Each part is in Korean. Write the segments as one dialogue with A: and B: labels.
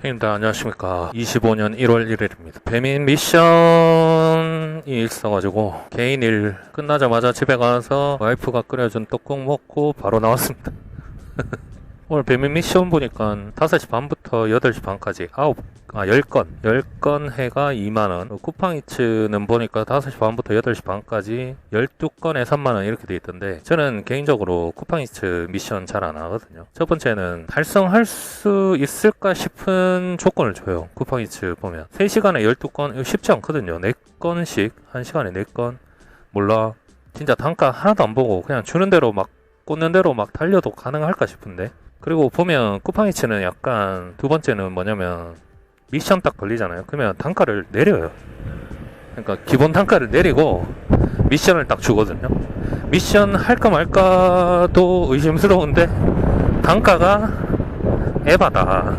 A: 형님들 안녕하십니까. 25년 1월 1일입니다. 배민 미션이 있어가지고 개인 일 끝나자마자 집에 가서 와이프가 끓여준 떡국 먹고 바로 나왔습니다 오늘 배민 미션 보니까 5시 반부터 8시 반까지 9, 아 10건 10건 해가 2만원. 쿠팡이츠는 보니까 5시 반부터 8시 반까지 12건에 3만원 이렇게 돼 있던데 저는 개인적으로 쿠팡이츠 미션 잘 안 하거든요. 첫 번째는 달성할 수 있을까 싶은 조건을 줘요 쿠팡이츠 보면. 3시간에 12건 이거 쉽지 않거든요. 4건씩 1시간에 4건? 몰라. 진짜 단가 하나도 안 보고 그냥 주는 대로 막 꽂는 대로 막 달려도 가능할까 싶은데 그리고 보면 쿠팡이츠는 약간 두 번째는 뭐냐면 미션 딱 걸리잖아요. 그러면 단가를 내려요. 그러니까 기본 단가를 내리고 미션을 딱 주거든요. 미션 할까 말까도 의심스러운데 단가가 에바다.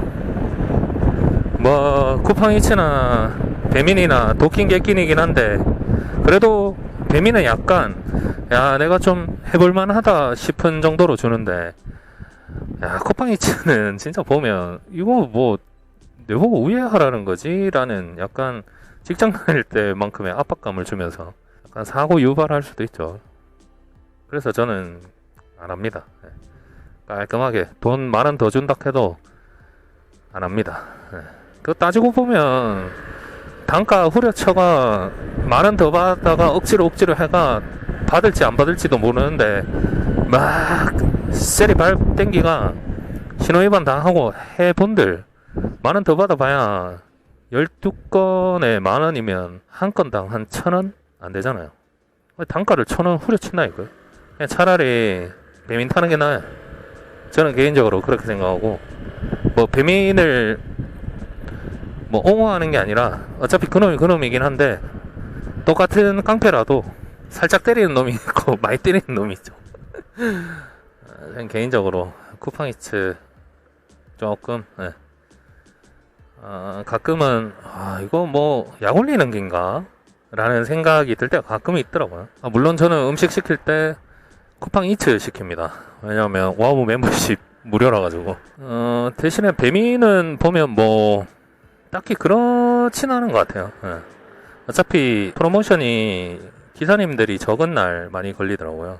A: 뭐 쿠팡이츠나 배민이나 도킹 객긴이긴 한데 그래도 배민은 약간 야 내가 좀 해볼만하다 싶은 정도로 주는데 야, 쿠팡이츠는 진짜 보면 이거 뭐 내보고 우회하라는 거지? 라는 약간 직장 다닐 때만큼의 압박감을 주면서 약간 사고 유발할 수도 있죠. 그래서 저는 안 합니다. 네. 깔끔하게 돈 만 원 더 준다 해도 안 합니다. 네. 그거 따지고 보면 단가 후려쳐가 만 원 더 받다가 억지로 억지로 해가 받을지 안 받을지도 모르는데 막 세리 발 땡기가 신호위반 당하고 해본들 만원 더 받아봐야 12건에 만 원이면 한 건당 한 천 원? 안 되잖아요. 단가를 천 원 후려친다 이거. 그냥 차라리 배민 타는 게 나아요. 저는 개인적으로 그렇게 생각하고 뭐 배민을 뭐 옹호하는 게 아니라 어차피 그놈이 그놈이긴 한데 똑같은 깡패라도 살짝 때리는 놈이 있고 많이 때리는 놈이 있죠. 개인적으로 쿠팡이츠 조금 예. 아, 가끔은 아, 이거 뭐 약 올리는 긴가? 라는 생각이 들 때가 가끔 있더라고요. 아, 물론 저는 음식 시킬 때 쿠팡 이츠 시킵니다. 왜냐하면 와우 멤버십 무료라 가지고. 어, 대신에 배민은 보면 뭐 딱히 그렇진 않은 것 같아요. 예. 어차피 프로모션이 기사님들이 적은 날 많이 걸리더라고요.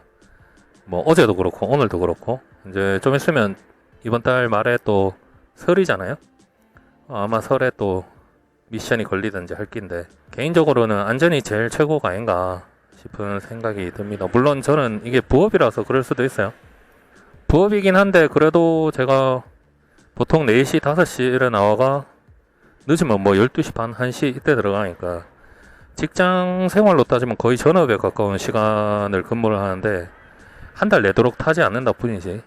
A: 뭐 어제도 그렇고 오늘도 그렇고 이제 좀 있으면 이번 달 말에 또 설이잖아요. 어, 아마 설에 또 미션이 걸리든지 할 낀데 개인적으로는 안전이 제일 최고가 아닌가 싶은 생각이 듭니다. 물론 저는 이게 부업이라서 그럴 수도 있어요. 부업이긴 한데 그래도 제가 보통 4시, 5시 이래 나와가 늦으면 뭐 12시 반, 1시 이때 들어가니까 직장 생활로 따지면 거의 전업에 가까운 시간을 근무를 하는데 한 달 내도록 타지 않는다 뿐이지.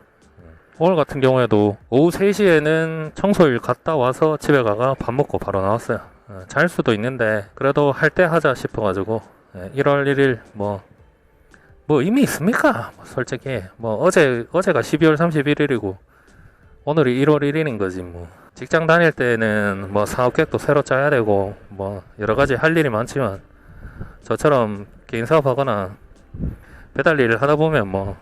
A: 오늘 같은 경우에도 오후 3시에는 청소일 갔다 와서 집에 가가 밥 먹고 바로 나왔어요. 어, 잘 수도 있는데 그래도 할 때 하자 싶어가지고 1월 1일 뭐, 뭐 이미 있습니까? 뭐 솔직히 뭐 어제 어제가 12월 31일이고 오늘이 1월 1일인 거지 뭐. 직장 다닐 때는 뭐 사업 계획도 새로 짜야 되고 뭐 여러 가지 할 일이 많지만 저처럼 개인 사업하거나 배달 일을 하다 보면 뭐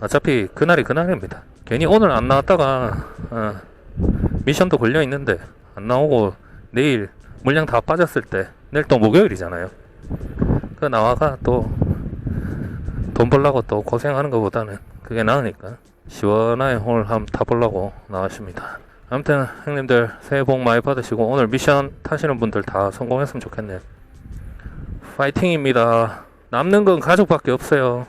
A: 어차피 그날이 그날입니다. 괜히 오늘 안 나왔다가 어, 미션도 걸려 있는데 안 나오고 내일 물량 다 빠졌을 때 내일 또 목요일이잖아요. 그 나와가 또 돈 벌라고 또 고생하는 것보다는 그게 나으니까 시원하게 오늘 한번 타보려고 나왔습니다. 아무튼 형님들 새해 복 많이 받으시고 오늘 미션 타시는 분들 다 성공했으면 좋겠네요. 파이팅입니다. 남는 건 가족밖에 없어요.